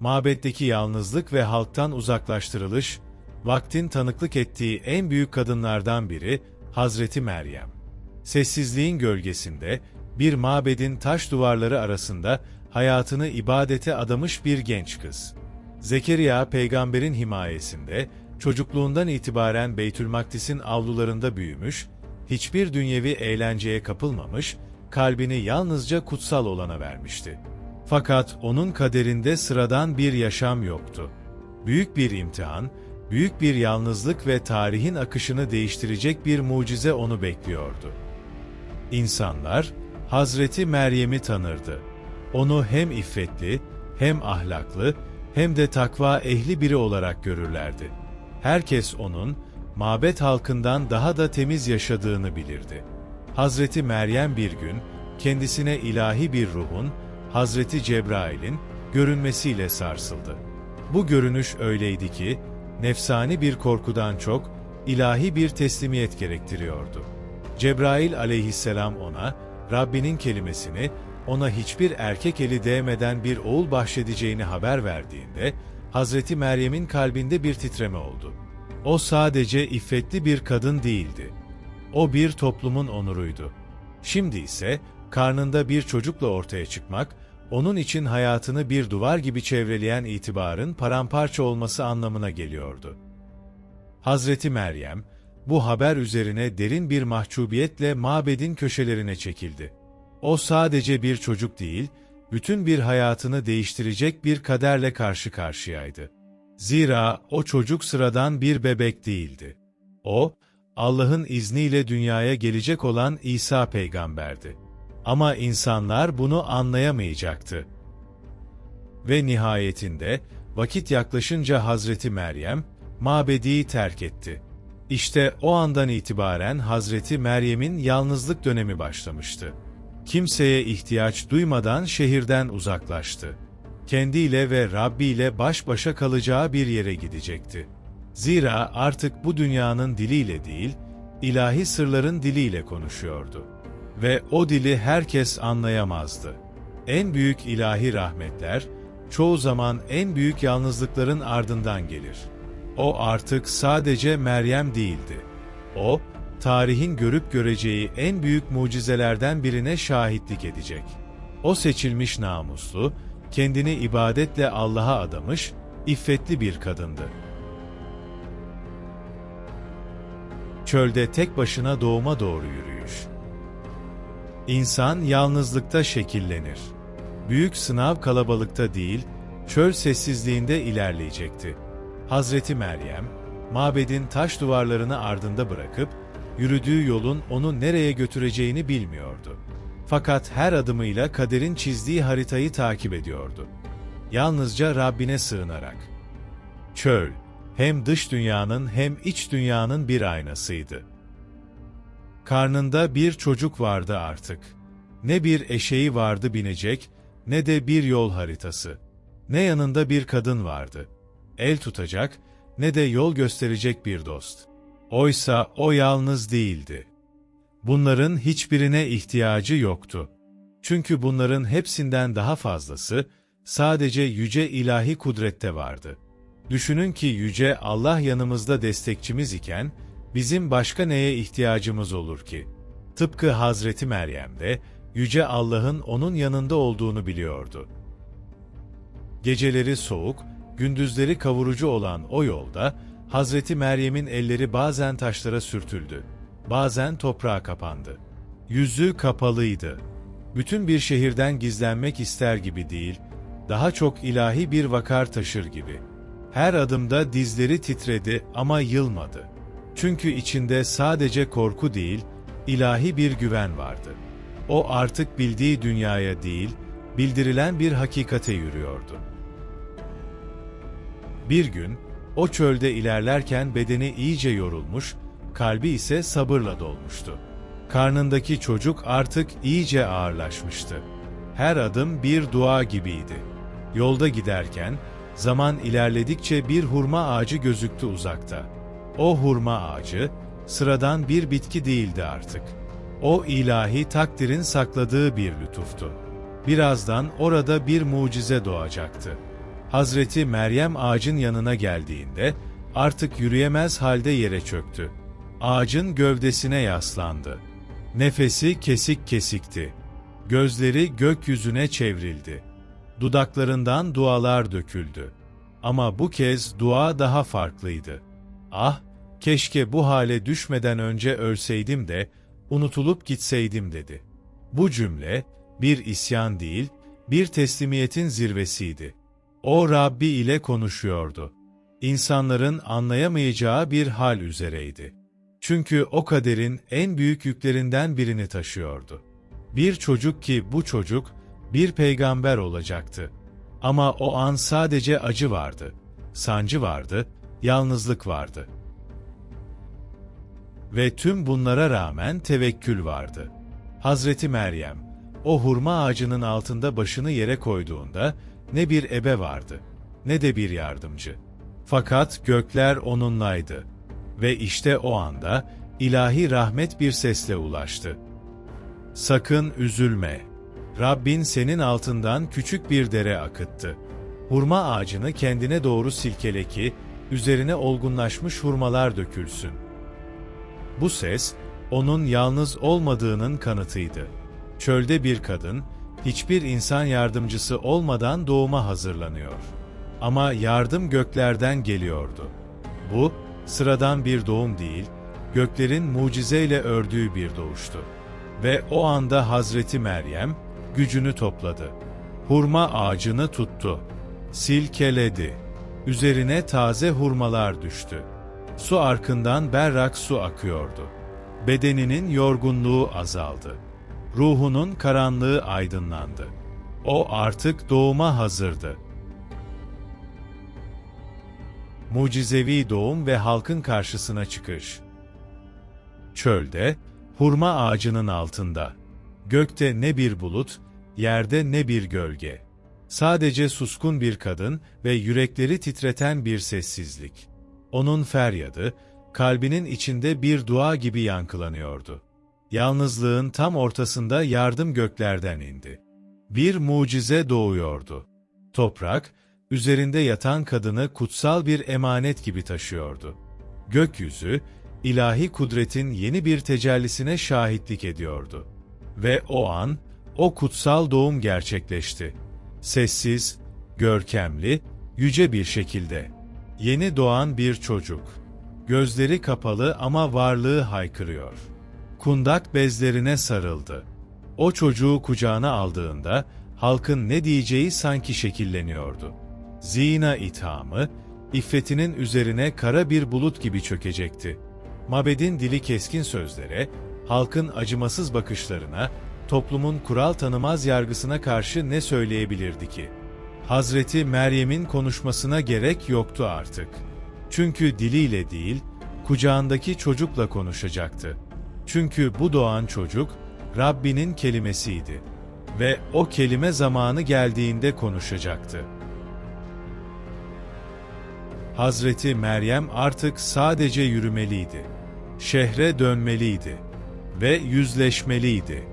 Mabetteki yalnızlık ve halktan uzaklaştırılış, vaktin tanıklık ettiği en büyük kadınlardan biri Hazreti Meryem. Sessizliğin gölgesinde, bir mabedin taş duvarları arasında hayatını ibadete adamış bir genç kız. Zekeriya peygamberin himayesinde, çocukluğundan itibaren Beytülmakdis'in avlularında büyümüş, hiçbir dünyevi eğlenceye kapılmamış, kalbini yalnızca kutsal olana vermişti. Fakat onun kaderinde sıradan bir yaşam yoktu. Büyük bir imtihan, büyük bir yalnızlık ve tarihin akışını değiştirecek bir mucize onu bekliyordu. İnsanlar, Hazreti Meryem'i tanırdı. Onu hem iffetli, hem ahlaklı, hem de takva ehli biri olarak görürlerdi. Herkes onun, mabet halkından daha da temiz yaşadığını bilirdi. Hazreti Meryem bir gün, kendisine ilahi bir ruhun, Hazreti Cebrail'in, görünmesiyle sarsıldı. Bu görünüş öyleydi ki, nefsani bir korkudan çok, ilahi bir teslimiyet gerektiriyordu. Cebrail aleyhisselam ona, Rabbinin kelimesini, ona hiçbir erkek eli değmeden bir oğul bahşedeceğini haber verdiğinde, Hazreti Meryem'in kalbinde bir titreme oldu. O sadece iffetli bir kadın değildi. O bir toplumun onuruydu. Şimdi ise karnında bir çocukla ortaya çıkmak, onun için hayatını bir duvar gibi çevreleyen itibarın paramparça olması anlamına geliyordu. Hazreti Meryem, bu haber üzerine derin bir mahcubiyetle mabedin köşelerine çekildi. O sadece bir çocuk değil, bütün bir hayatını değiştirecek bir kaderle karşı karşıyaydı. Zira o çocuk sıradan bir bebek değildi. O, Allah'ın izniyle dünyaya gelecek olan İsa peygamberdi. Ama insanlar bunu anlayamayacaktı. Ve nihayetinde, vakit yaklaşınca Hazreti Meryem, mabediyi terk etti. İşte o andan itibaren Hazreti Meryem'in yalnızlık dönemi başlamıştı. Kimseye ihtiyaç duymadan şehirden uzaklaştı. Kendiyle ve Rabbi ile baş başa kalacağı bir yere gidecekti. Zira artık bu dünyanın diliyle değil, ilahi sırların diliyle konuşuyordu. Ve o dili herkes anlayamazdı. En büyük ilahi rahmetler, çoğu zaman en büyük yalnızlıkların ardından gelir. O artık sadece Meryem değildi. O, tarihin görüp göreceği en büyük mucizelerden birine şahitlik edecek. O seçilmiş namuslu, kendini ibadetle Allah'a adamış, iffetli bir kadındı. Çölde tek başına doğuma doğru yürüyüş. İnsan yalnızlıkta şekillenir. Büyük sınav kalabalıkta değil, çöl sessizliğinde ilerleyecekti. Hazreti Meryem, mabedin taş duvarlarını ardında bırakıp, yürüdüğü yolun onu nereye götüreceğini bilmiyordu. Fakat her adımıyla kaderin çizdiği haritayı takip ediyordu. Yalnızca Rabbine sığınarak. Çöl, hem dış dünyanın hem iç dünyanın bir aynasıydı. Karnında bir çocuk vardı artık. Ne bir eşeği vardı binecek, ne de bir yol haritası. Ne yanında bir kadın vardı. El tutacak, ne de yol gösterecek bir dost. Oysa o yalnız değildi. Bunların hiçbirine ihtiyacı yoktu. Çünkü bunların hepsinden daha fazlası sadece yüce ilahi kudrette vardı. Düşünün ki yüce Allah yanımızda destekçimiz iken bizim başka neye ihtiyacımız olur ki? Tıpkı Hazreti Meryem'de yüce Allah'ın onun yanında olduğunu biliyordu. Geceleri soğuk, gündüzleri kavurucu olan o yolda Hazreti Meryem'in elleri bazen taşlara sürtüldü, bazen toprağa kapandı. Yüzü kapalıydı. Bütün bir şehirden gizlenmek ister gibi değil, daha çok ilahi bir vakar taşır gibi. Her adımda dizleri titredi ama yılmadı. Çünkü içinde sadece korku değil, ilahi bir güven vardı. O artık bildiği dünyaya değil, bildirilen bir hakikate yürüyordu. Bir gün, o çölde ilerlerken bedeni iyice yorulmuş, kalbi ise sabırla dolmuştu. Karnındaki çocuk artık iyice ağırlaşmıştı. Her adım bir dua gibiydi. Yolda giderken, zaman ilerledikçe bir hurma ağacı gözüktü uzakta. O hurma ağacı, sıradan bir bitki değildi artık. O ilahi takdirin sakladığı bir lütuftu. Birazdan orada bir mucize doğacaktı. Hazreti Meryem ağacın yanına geldiğinde artık yürüyemez halde yere çöktü. Ağacın gövdesine yaslandı. Nefesi kesik kesikti. Gözleri gökyüzüne çevrildi. Dudaklarından dualar döküldü. Ama bu kez dua daha farklıydı. Ah, keşke bu hale düşmeden önce ölseydim de unutulup gitseydim dedi. Bu cümle bir isyan değil, bir teslimiyetin zirvesiydi. O Rabbi ile konuşuyordu. İnsanların anlayamayacağı bir hal üzereydi. Çünkü o kaderin en büyük yüklerinden birini taşıyordu. Bir çocuk ki bu çocuk bir peygamber olacaktı. Ama o an sadece acı vardı, sancı vardı, yalnızlık vardı. Ve tüm bunlara rağmen tevekkül vardı. Hazreti Meryem, o hurma ağacının altında başını yere koyduğunda ne bir ebe vardı, ne de bir yardımcı. Fakat gökler onunlaydı. Ve işte o anda ilahi rahmet bir sesle ulaştı. Sakın üzülme. Rabbin senin altından küçük bir dere akıttı. Hurma ağacını kendine doğru silkele ki, üzerine olgunlaşmış hurmalar dökülsün. Bu ses, onun yalnız olmadığının kanıtıydı. Çölde bir kadın, hiçbir insan yardımcısı olmadan doğuma hazırlanıyor. Ama yardım göklerden geliyordu. Bu, sıradan bir doğum değil, göklerin mucizeyle ördüğü bir doğuştu. Ve o anda Hazreti Meryem, gücünü topladı. Hurma ağacını tuttu. Silkeledi. Üzerine taze hurmalar düştü. Su arkından berrak su akıyordu. Bedeninin yorgunluğu azaldı. Ruhunun karanlığı aydınlandı. O artık doğuma hazırdı. Mucizevi doğum ve halkın karşısına çıkış. Çölde, hurma ağacının altında. Gökte ne bir bulut, yerde ne bir gölge. Sadece suskun bir kadın ve yürekleri titreten bir sessizlik. Onun feryadı, kalbinin içinde bir dua gibi yankılanıyordu. Yalnızlığın tam ortasında yardım göklerden indi. Bir mucize doğuyordu. Toprak, üzerinde yatan kadını kutsal bir emanet gibi taşıyordu. Gökyüzü, ilahi kudretin yeni bir tecellisine şahitlik ediyordu. Ve o an, o kutsal doğum gerçekleşti. Sessiz, görkemli, yüce bir şekilde. Yeni doğan bir çocuk. Gözleri kapalı ama varlığı haykırıyor. Kundak bezlerine sarıldı. O çocuğu kucağına aldığında halkın ne diyeceği sanki şekilleniyordu. Zina ithamı, iffetinin üzerine kara bir bulut gibi çökecekti. Mabedin dili keskin sözlere, halkın acımasız bakışlarına, toplumun kural tanımaz yargısına karşı ne söyleyebilirdi ki? Hazreti Meryem'in konuşmasına gerek yoktu artık. Çünkü diliyle değil, kucağındaki çocukla konuşacaktı. Çünkü bu doğan çocuk, Rabbinin kelimesiydi. Ve o kelime zamanı geldiğinde konuşacaktı. Hazreti Meryem artık sadece yürümeliydi. Şehre dönmeliydi. Ve yüzleşmeliydi.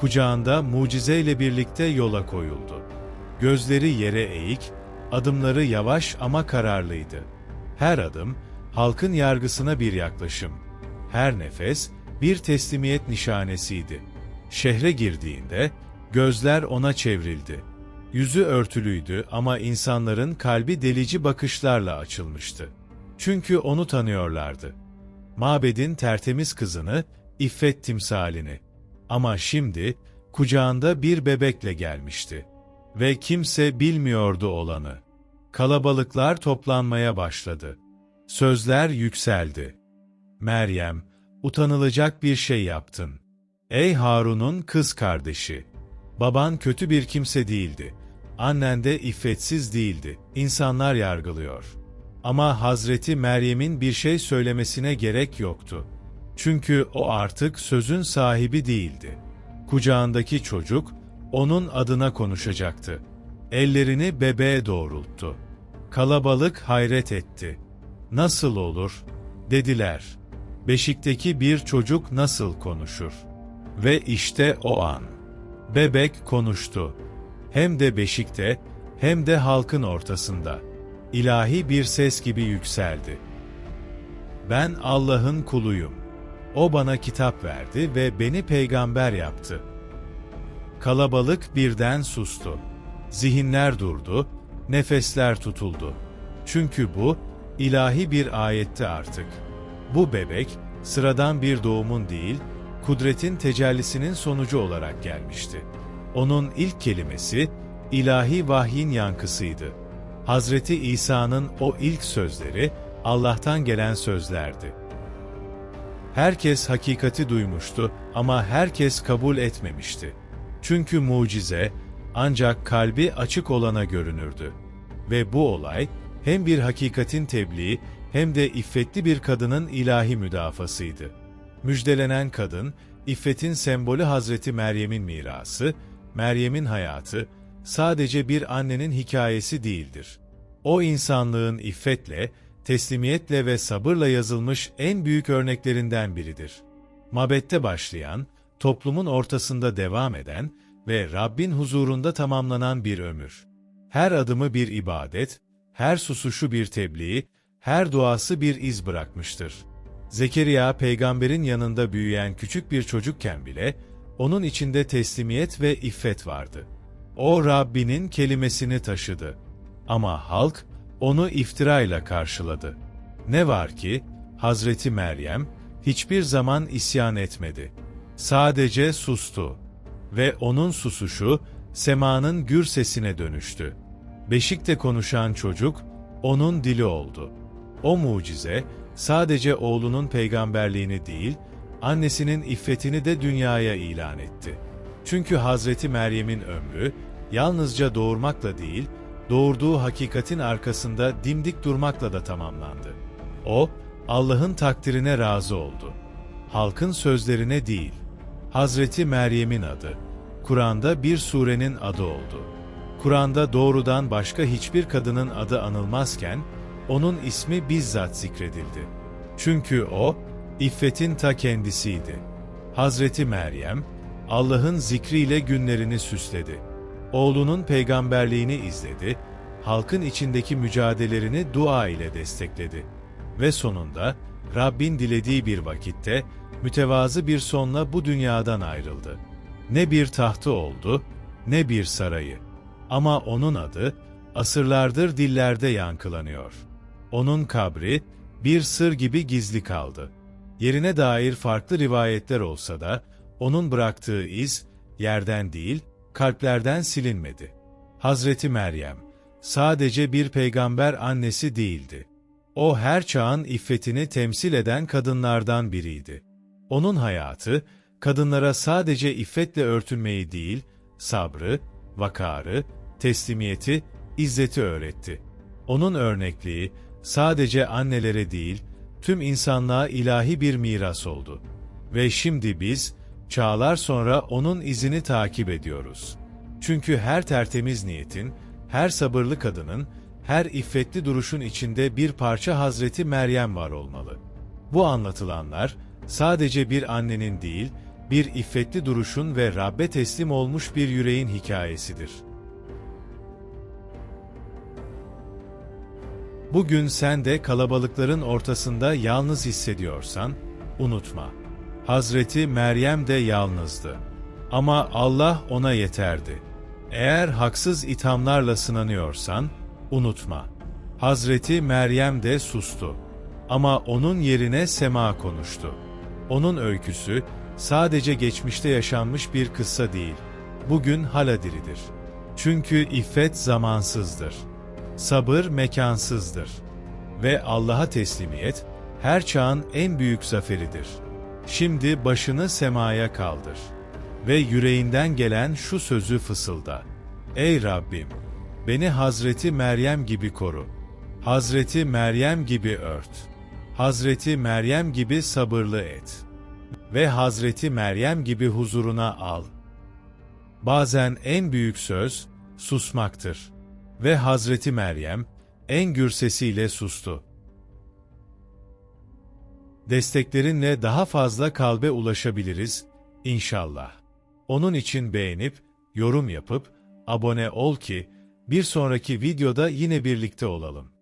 Kucağında mucizeyle birlikte yola koyuldu. Gözleri yere eğik, adımları yavaş ama kararlıydı. Her adım, halkın yargısına bir yaklaşım. Her nefes, bir teslimiyet nişanesiydi. Şehre girdiğinde, gözler ona çevrildi. Yüzü örtülüydü ama insanların kalbi delici bakışlarla açılmıştı. Çünkü onu tanıyorlardı. Mabedin tertemiz kızını, iffet timsalini. Ama şimdi, kucağında bir bebekle gelmişti. Ve kimse bilmiyordu olanı. Kalabalıklar toplanmaya başladı. Sözler yükseldi. Meryem, utanılacak bir şey yaptın. Ey Harun'un kız kardeşi! Baban kötü bir kimse değildi. Annen de iffetsiz değildi. İnsanlar yargılıyor. Ama Hazreti Meryem'in bir şey söylemesine gerek yoktu. Çünkü o artık sözün sahibi değildi. Kucağındaki çocuk, onun adına konuşacaktı. Ellerini bebeğe doğrulttu. Kalabalık hayret etti. Nasıl olur? dediler. Beşikteki bir çocuk nasıl konuşur? Ve işte o an. Bebek konuştu. Hem de beşikte, hem de halkın ortasında. İlahi bir ses gibi yükseldi. Ben Allah'ın kuluyum. O bana kitap verdi ve beni peygamber yaptı. Kalabalık birden sustu. Zihinler durdu, nefesler tutuldu. Çünkü bu, ilahi bir ayetti artık. Bu bebek, sıradan bir doğumun değil, kudretin tecellisinin sonucu olarak gelmişti. Onun ilk kelimesi, ilahi vahyin yankısıydı. Hazreti İsa'nın o ilk sözleri, Allah'tan gelen sözlerdi. Herkes hakikati duymuştu ama herkes kabul etmemişti. Çünkü mucize ancak kalbi açık olana görünürdü. Ve bu olay hem bir hakikatin tebliği hem de iffetli bir kadının ilahi müdafasıydı. Müjdelenen kadın, iffetin sembolü Hazreti Meryem'in mirası, Meryem'in hayatı, sadece bir annenin hikayesi değildir. O insanlığın iffetle, teslimiyetle ve sabırla yazılmış en büyük örneklerinden biridir. Mabette başlayan, toplumun ortasında devam eden ve Rabbin huzurunda tamamlanan bir ömür. Her adımı bir ibadet, her susuşu bir tebliğ, her duası bir iz bırakmıştır. Zekeriya peygamberin yanında büyüyen küçük bir çocukken bile, onun içinde teslimiyet ve iffet vardı. O Rabbinin kelimesini taşıdı. Ama halk onu iftirayla karşıladı. Ne var ki Hazreti Meryem hiçbir zaman isyan etmedi. Sadece sustu ve onun susuşu semanın gür sesine dönüştü. Beşikte konuşan çocuk onun dili oldu. O mucize sadece oğlunun peygamberliğini değil, annesinin iffetini de dünyaya ilan etti. Çünkü Hazreti Meryem'in ömrü yalnızca doğurmakla değil, doğurduğu hakikatin arkasında dimdik durmakla da tamamlandı. O, Allah'ın takdirine razı oldu. Halkın sözlerine değil. Hazreti Meryem'in adı, Kur'an'da bir surenin adı oldu. Kur'an'da doğrudan başka hiçbir kadının adı anılmazken, onun ismi bizzat zikredildi. Çünkü o, iffetin ta kendisiydi. Hazreti Meryem, Allah'ın zikriyle günlerini süsledi. Oğlunun peygamberliğini izledi, halkın içindeki mücadelelerini dua ile destekledi. Ve sonunda, Rabbin dilediği bir vakitte, mütevazı bir sonla bu dünyadan ayrıldı. Ne bir tahtı oldu, ne bir sarayı. Ama onun adı, asırlardır dillerde yankılanıyor. Onun kabri, bir sır gibi gizli kaldı. Yerine dair farklı rivayetler olsa da, onun bıraktığı iz, yerden değil, kalplerden silinmedi. Hazreti Meryem, sadece bir peygamber annesi değildi. O her çağın iffetini temsil eden kadınlardan biriydi. Onun hayatı, kadınlara sadece iffetle örtünmeyi değil, sabrı, vakarı, teslimiyeti, izzeti öğretti. Onun örnekliği, sadece annelere değil, tüm insanlığa ilahi bir miras oldu. Ve şimdi biz, çağlar sonra onun izini takip ediyoruz. Çünkü her tertemiz niyetin, her sabırlı kadının, her iffetli duruşun içinde bir parça Hazreti Meryem var olmalı. Bu anlatılanlar, sadece bir annenin değil, bir iffetli duruşun ve Rabbe teslim olmuş bir yüreğin hikayesidir. Bugün sen de kalabalıkların ortasında yalnız hissediyorsan, unutma. Hazreti Meryem de yalnızdı. Ama Allah ona yeterdi. Eğer haksız ithamlarla sınanıyorsan, unutma. Hazreti Meryem de sustu. Ama onun yerine sema konuştu. Onun öyküsü, sadece geçmişte yaşanmış bir kıssa değil, bugün hala diridir. Çünkü iffet zamansızdır. Sabır mekansızdır. Ve Allah'a teslimiyet, her çağın en büyük zaferidir. Şimdi başını semaya kaldır. Ve yüreğinden gelen şu sözü fısılda. Ey Rabbim! Beni Hazreti Meryem gibi koru. Hazreti Meryem gibi ört. Hazreti Meryem gibi sabırlı et. Ve Hazreti Meryem gibi huzuruna al. Bazen en büyük söz, susmaktır. Ve Hazreti Meryem, en gür sesiyle sustu. Desteklerinle daha fazla kalbe ulaşabiliriz, inşallah. Onun için beğenip, yorum yapıp, abone ol ki, Bir sonraki videoda yine birlikte olalım.